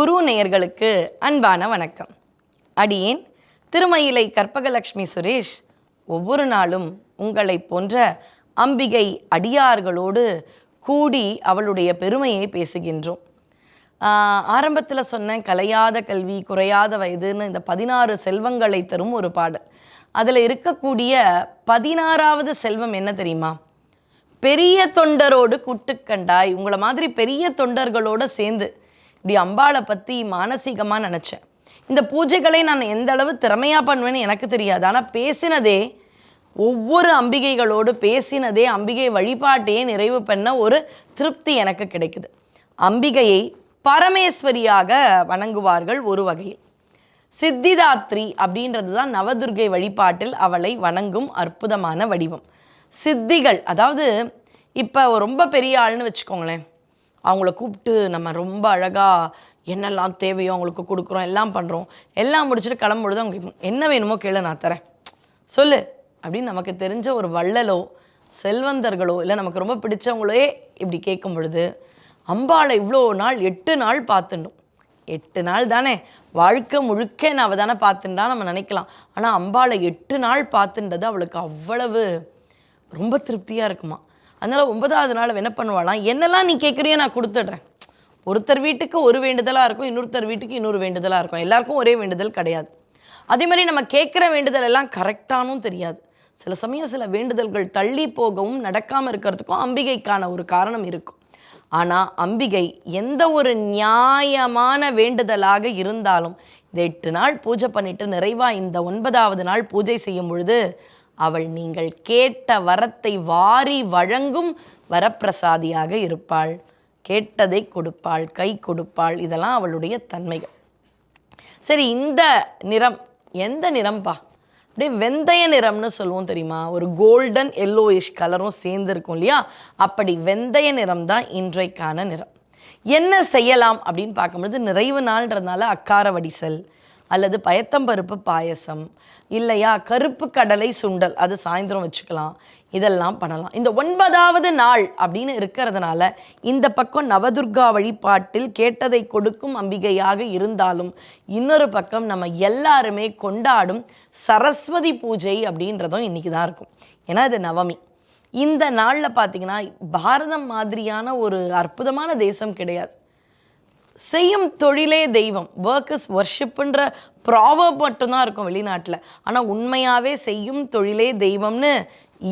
குரு நேயர்களுக்கு அன்பான வணக்கம். அடியேன் திருமயிலை கற்பகலட்சுமி சுரேஷ் ஒவ்வொரு நாளும் உங்களை போன்ற அம்பிகை அடியார்களோடு கூடி அவளுடைய பெருமையை பேசுகின்றோம். ஆரம்பத்தில் சொன்ன கலையாத கல்வி குறையாத வயதுன்னு இந்த பதினாறு செல்வங்களை தரும் ஒரு பாடல். அதில் இருக்கக்கூடிய பதினாறாவது செல்வம் என்ன தெரியுமா? பெரிய தொண்டரோடு கூட்டுக்கண்டாய் உங்களை மாதிரி பெரிய தொண்டர்களோடு சேர்ந்து இப்படி அம்பாளை பற்றி மானசீகமாக நினச்சேன். இந்த பூஜைகளை நான் எந்த அளவு திறமையாக பண்ணுவேன்னு எனக்கு தெரியாது. ஆனால் பேசினதே ஒவ்வொரு அம்பிகைகளோடு பேசினதே அம்பிகை வழிபாட்டையே நிறைவு பண்ண ஒரு திருப்தி எனக்கு கிடைக்குது. அம்பிகையை பரமேஸ்வரியாக வணங்குவார்கள் ஒரு வகையில். சித்திதாத்ரி அப்படின்றது தான் நவதுர்கை வழிபாட்டில் அவளை வணங்கும் அற்புதமான வடிவம். சித்திகள் அதாவது இப்போ ரொம்ப பெரிய ஆள்னு வச்சுக்கோங்களேன். அவங்கள கூப்பிட்டு நம்ம ரொம்ப அழகாக என்னெல்லாம் தேவையோ அவங்களுக்கு கொடுக்குறோம் எல்லாம் பண்ணுறோம் எல்லாம் முடிச்சுட்டு கிளம்பும்பொழுது அவங்க என்ன வேணுமோ கேளு நான் தரேன். சொல்லு அப்படின்னு நமக்கு தெரிஞ்ச ஒரு வள்ளலோ செல்வந்தர்களோ இல்லை நமக்கு ரொம்ப பிடிச்சவங்களே இப்படி கேட்கும் பொழுது அம்பாளை இவ்வளோ நாள் எட்டு நாள் பார்த்துட்டோம் எட்டு நாள் தானே? வாழ்க்கை முழுக்க நான் அவள் தானே பார்த்துட்டா நம்ம நினைக்கலாம். ஆனால் அம்பாளை எட்டு நாள் பார்த்துன்றது அவளுக்கு அவ்வளவு ரொம்ப திருப்தியாக இருக்குமா? அதனால் ஒன்பதாவது நாள் என்ன பண்ணுவாளாம் என்னெல்லாம் நீ கேட்குறியோ நான் கொடுத்துட்றேன். ஒருத்தர் வீட்டுக்கு ஒரு வேண்டுதலாக இருக்கும் இன்னொருத்தர் வீட்டுக்கு இன்னொரு வேண்டுதலாக இருக்கும். எல்லாருக்கும் ஒரே வேண்டுதல் கிடையாது. அதே மாதிரி நம்ம கேட்குற வேண்டுதல் எல்லாம் கரெக்டானும் தெரியாது. சில சமயம் சில வேண்டுதல்கள் தள்ளி போகவும் நடக்காமல் இருக்கிறதுக்கும் அம்பிகைக்கான ஒரு காரணம் இருக்கும். ஆனால் அம்பிகை எந்த ஒரு நியாயமான வேண்டுதலாக இருந்தாலும் இந்த எட்டு நாள் பூஜை பண்ணிட்டு நிறைவாக இந்த ஒன்பதாவது நாள் பூஜை செய்யும் பொழுது அவள் நீங்கள் கேட்ட வரத்தை வாரி வழங்கும் வரப்பிரசாதியாக இருப்பாள். கேட்டதை கொடுப்பாள் கை கொடுப்பாள். இதெல்லாம் அவளுடைய தன்மைகள். சரி இந்த நிறம் எந்த நிறம்பா? அப்படியே வெந்தய நிறம்னு சொல்லுவோம் தெரியுமா? ஒரு கோல்டன் எல்லோயிஷ் கலரும் சேர்ந்துருக்கும் இல்லையா? அப்படி வெந்தய நிறம் தான் இன்றைக்கான நிறம். என்ன செய்யலாம் அப்படின்னு பார்க்கும்பொழுது நிறைவு நாள்ன்றதுனால அக்கார வடிசல் அல்லது பயத்தம்பருப்பு பாயசம் இல்லையா? கருப்பு கடலை சுண்டல் அது சாயந்தரம் வச்சுக்கலாம். இதெல்லாம் பண்ணலாம். இந்த ஒன்பதாவது நாள் அப்படின்னு இருக்கிறதுனால இந்த பக்கம் நவதுர்கா வழிபாட்டில் கேட்டதை கொடுக்கும் அம்பிகையாக இருந்தாலும் இன்னொரு பக்கம் நம்ம எல்லாருமே கொண்டாடும் சரஸ்வதி பூஜை அப்படின்றதும் இன்றைக்கி தான் இருக்கும். ஏன்னா இது நவமி. இந்த நாளில் பார்த்தீங்கன்னா பாரதம் மாதிரியான ஒரு அற்புதமான தேசம் கிடையாது. செய்யும் தொழிலே தெய்வம். ஒர்க் இஸ் ஒர்ஷிப்புன்ற ப்ராவப் மட்டும்தான் இருக்கும் வெளிநாட்டில். ஆனால் உண்மையாகவே செய்யும் தொழிலே தெய்வம்னு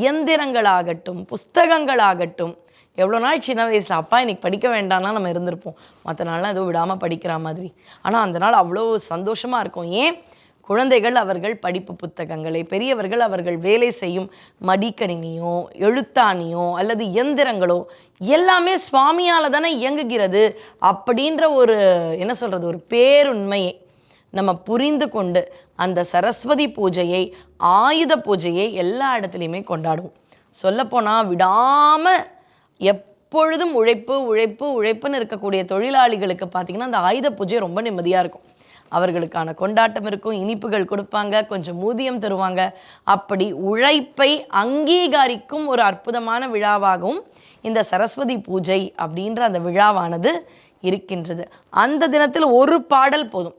இயந்திரங்களாகட்டும் புஸ்தகங்களாகட்டும் எவ்வளோ நாள் சின்ன வயசில் அப்பா இன்னைக்கு படிக்க வேண்டாம்னா நம்ம இருந்திருப்போம். மற்ற நாள்லாம் எதுவும் விடாமல் படிக்கிற மாதிரி. ஆனால் அந்த நாள் அவ்வளோ சந்தோஷமாக இருக்கும். ஏன்? குழந்தைகள் அவர்கள் படிப்பு புத்தகங்களை பெரியவர்கள் அவர்கள் வேலை செய்யும் மடிக்கணினியோ எழுத்தாணியோ அல்லது இயந்திரங்களோ எல்லாமே சுவாமியால் தானே இயங்குகிறது அப்படின்ற ஒரு என்ன சொல்கிறது ஒரு பேருண்மையை நம்ம புரிந்து கொண்டு அந்த சரஸ்வதி பூஜையை ஆயுத பூஜையை எல்லா இடத்துலையுமே கொண்டாடுவோம். சொல்லப்போனால் விடாமல் எப்பொழுதும் உழைப்பு உழைப்பு உழைப்புன்னு இருக்கக்கூடிய தொழிலாளிகளுக்கு பார்த்திங்கன்னா அந்த ஆயுத பூஜை ரொம்ப நிம்மதியாக இருக்கும். அவர்களுக்கான கொண்டாட்டம் இருக்கும் இனிப்புகள் கொடுப்பாங்க கொஞ்சம் ஊதியம் தருவாங்க. அப்படி உழைப்பை அங்கீகரிக்கும் ஒரு அற்புதமான விழாவாகவும் இந்த சரஸ்வதி பூஜை அப்படின்ற அந்த விழாவானது இருக்கின்றது. அந்த தினத்தில் ஒரு பாடல் போதும்.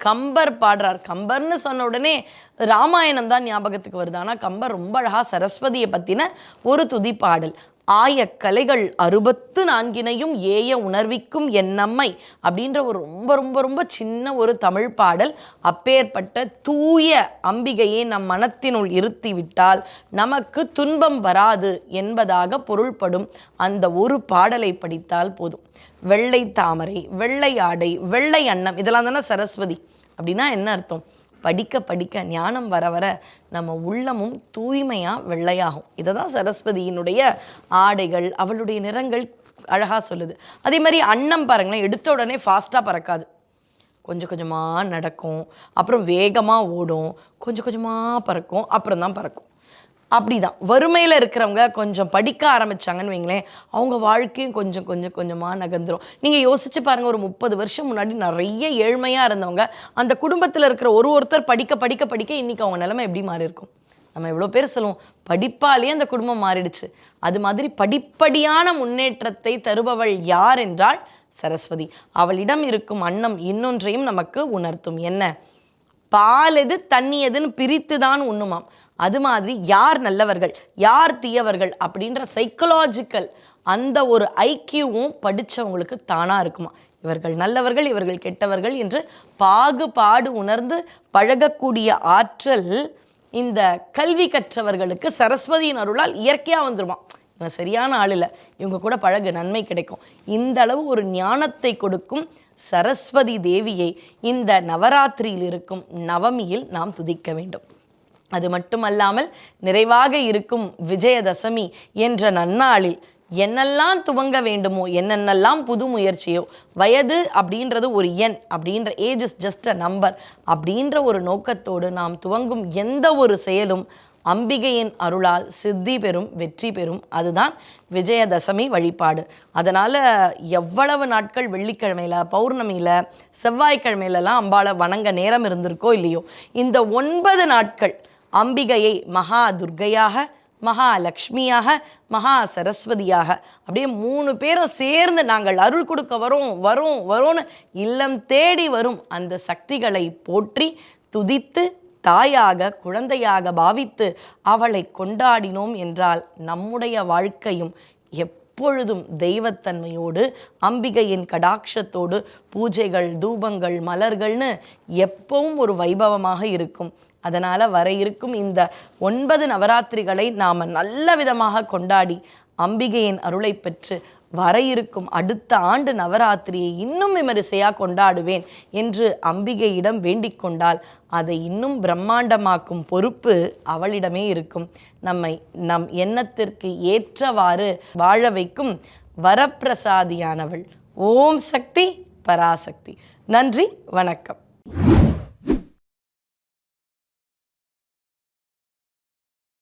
கம்பர் பாடுறார். கம்பர்னு சொன்ன உடனே ராமாயணம் தான் ஞாபகத்துக்கு வருது. ஆனால் கம்பர் ரொம்ப அழகாக சரஸ்வதியை பற்றின ஒரு துதி பாடல். ஆய கலைகள் அறுபத்து நான்கினையும் ஏய உணர்விக்கும் என்னம்மை அப்படின்ற ஒரு ரொம்ப ரொம்ப ரொம்ப சின்ன ஒரு தமிழ் பாடல். அப்பேற்பட்ட தூய அம்பிகையை நம் மனத்தினுள் இருத்திவிட்டால் நமக்கு துன்பம் வராது என்பதாக பொருள்படும் அந்த ஒரு பாடலை படித்தால் போதும். வெள்ளை தாமரை வெள்ளை ஆடை வெள்ளை அன்னம் இதெல்லாம் தானே சரஸ்வதி அப்படின்னா என்ன அர்த்தம்? படிக்க படிக்க ஞானம் வர வர நம்ம உள்ளமும் தூய்மையாக வெள்ளையாகும். இதை தான் சரஸ்வதியினுடைய ஆடைகள் அவளுடைய நிறங்கள் அழகாக சொல்லுது. அதே மாதிரி அன்னம் பாருங்களேன் எடுத்த உடனே ஃபாஸ்ட்டாக பறக்காது. கொஞ்சம் கொஞ்சமாக நடக்கும் அப்புறம் வேகமாக ஓடும் கொஞ்சம் கொஞ்சமாக பறக்கும் அப்புறம் தான் பறக்கும். அப்படிதான். வறுமையில் இருக்கிறவங்க கொஞ்சம் படிக்க ஆரம்பிச்சாங்கன்னு வைங்களேன் அவங்க வாழ்க்கையும் கொஞ்சம் கொஞ்சம் கொஞ்சமாக நகர்ந்துடும் நீங்கள் யோசிச்சு பாருங்கள் ஒரு முப்பது வருஷம் முன்னாடி நிறைய ஏழ்மையாக இருந்தவங்க அந்த குடும்பத்தில் இருக்கிற ஒரு ஒருத்தர் படிக்க படிக்க படிக்க இன்றைக்கி அவங்க நிலமை எப்படி மாறி இருக்கும்? நம்ம எவ்வளோ பேர் சொல்லுவோம் படிப்பாலேயே அந்த குடும்பம் மாறிடுச்சு. அது மாதிரி படிப்படியான முன்னேற்றத்தை தருபவள் யார் என்றால் சரஸ்வதி. அவளிடம் இருக்கும் அன்னம் இன்னொன்றையும் நமக்கு உணர்த்தும். என்ன? பால் எது தண்ணி எதுன்னு பிரித்து தான் உண்ணுமாம். அது மாதிரி யார் நல்லவர்கள் யார் தீயவர்கள் அப்படின்ற சைக்கலாஜிக்கல் அந்த ஒரு ஐக்கியவும் படித்தவங்களுக்கு தானாக இருக்குமா இவர்கள் நல்லவர்கள் இவர்கள் கெட்டவர்கள் என்று பாகுபாடு உணர்ந்து பழகக்கூடிய ஆற்றல் இந்த கல்வி கற்றவர்களுக்கு சரஸ்வதியின் அருளால் இயற்கையாக வந்துடுவான் இவன் சரியான ஆள் இல்லை. இவங்க கூட பழகு நன்மை கிடைக்கும். இந்த அளவு ஒரு ஞானத்தை கொடுக்கும் சரஸ்வதி தேவியை இந்த நவராத்திரியில் இருக்கும் நவமியில் நாம் துதிக்க வேண்டும். அது மட்டுமல்லாமல் நிறைவாக இருக்கும் விஜயதசமி என்ற நன்னாளில் என்னெல்லாம் துவங்க வேண்டுமோ என்னென்னலாம் புது முயற்சியோ வயது அப்படின்றது ஒரு எண் அப்படின்ற age is just a number அப்படின்ற ஒரு நோக்கத்தோடு நாம் துவங்கும் எந்த ஒரு செயலும் அம்பிகையின் அருளால் சித்தி பெறும் வெற்றி பெறும். அதுதான் விஜயதசமி வழிபாடு. அதனால் எவ்வளவு நாட்கள் வெள்ளிக்கிழமையில் பௌர்ணமியில் செவ்வாய்க்கிழமையிலலாம் அம்பாளை வணங்க நேரம் இருந்திருக்கோ இல்லையோ இந்த ஒன்பது நாட்கள் அம்பிகையை மகா துர்க்கையாக மகாலக்ஷ்மியாக மகா சரஸ்வதியாக அப்படியே மூணு பேரும் சேர்ந்து நாங்கள் அருள் கொடுக்க வரோம் வரோம் வரோன்னு இல்லம் தேடி வரும் அந்த சக்திகளை போற்றி துதித்து தாயாக குழந்தையாக பாவித்து அவளை கொண்டாடினோம் என்றால் நம்முடைய வாழ்க்கையும் எப்பொழுதும் தெய்வத்தன்மையோடு அம்பிகையின் கடாட்சத்தோடு பூஜைகள் தூபங்கள் மலர்கள்னு எப்பவும் ஒரு வைபவமாக இருக்கும். அதனால் வர இருக்கும் இந்த ஒன்பது நவராத்திரிகளை நாம் நல்ல விதமாக கொண்டாடி அம்பிகையின் அருளை பெற்று வர இருக்கும் அடுத்த ஆண்டு நவராத்திரியை இன்னும் விமரிசையாக கொண்டாடுவேன் என்று அம்பிகையிடம் வேண்டிக் கொண்டால் அதை இன்னும் பிரம்மாண்டமாக்கும் பொறுப்பு அவளிடமே இருக்கும். நம்மை நம் எண்ணத்திற்கு ஏற்றவாறு வாழ வைக்கும் வரப்பிரசாதியானவள். ஓம் சக்தி பராசக்தி. நன்றி வணக்கம்.